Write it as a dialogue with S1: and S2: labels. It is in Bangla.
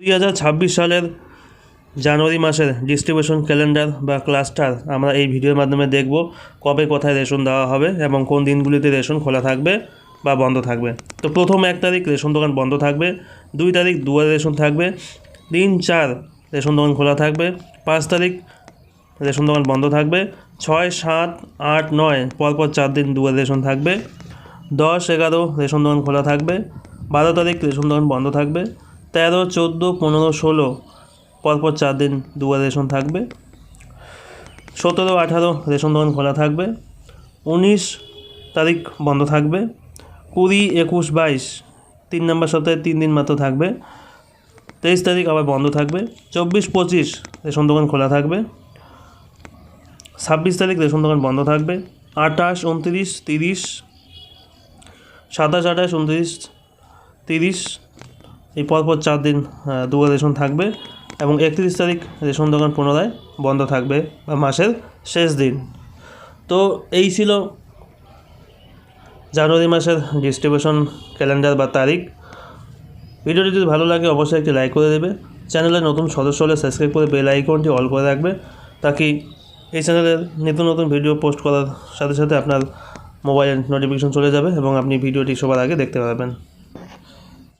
S1: দুই হাজার ছাব্বিশ সালের জানুয়ারি মাসের ডিস্ট্রিবিউশন ক্যালেন্ডার বা ক্লাস্টার আমরা এই ভিডিওর মাধ্যমে দেখব কবে কোথায় রেশন দেওয়া হবে এবং কোন দিনগুলিতে রেশন খোলা থাকবে বা বন্ধ থাকবে। তো প্রথম এক তারিখ রেশন দোকান বন্ধ থাকবে, দুই তারিখ দুয়ারে রেশন থাকবে, তিন চার রেশন দোকান খোলা থাকবে, পাঁচ তারিখ রেশন দোকান বন্ধ থাকবে, ছয় সাত আট নয় পরপর চার দিন দুয়ারে রেশন থাকবে, দশ এগারো রেশন দোকান খোলা থাকবে, বারো তারিখ রেশন দোকান বন্ধ থাকবে তেরো, চোদ্দ, পনেরো, ষোলো, পরপর চার দিন দুয়ারে রেশন থাকবে। সতেরো, আঠারো রেশন দোকান খোলা থাকবে। উনিশ তারিখ বন্ধ থাকবে। কুড়ি, একুশ, বাইশ তিন নম্বর সপ্তাহে তিন দিন মাত্র থাকবে। তেইশ তারিখ আবার বন্ধ থাকবে। চব্বিশ, পঁচিশ রেশন দোকান খোলা থাকবে। ছাব্বিশ তারিখ রেশন দোকান বন্ধ থাকবে। আঠাশ, উনত্রিশ, তিরিশ, সাতাশ, আঠাশ, উনত্রিশ, তিরিশ এই পরপর চার দিন দুয়ার রেশন থাকবে এবং একত্রিশ তারিখ রেশন দোকান পুনরায় বন্ধ থাকবে বা মাসের শেষ দিন। তো এই ছিল জানুয়ারি মাসের ডিস্ট্রিবিউশন ক্যালেন্ডার বা তারিখ। ভিডিওটি যদি ভালো লাগে, অবশ্যই একটি লাইক করে দেবে। চ্যানেলে নতুন সদস্য হলে সাবস্ক্রাইব করে বেল আইকনটি অল করে রাখবে, তাকে এই চ্যানেলের নিত্য নতুন ভিডিও পোস্ট করার সাথে সাথে আপনার মোবাইলে নোটিফিকেশন চলে যাবে এবং আপনি ভিডিওটি সবার আগে দেখতে পারবেন।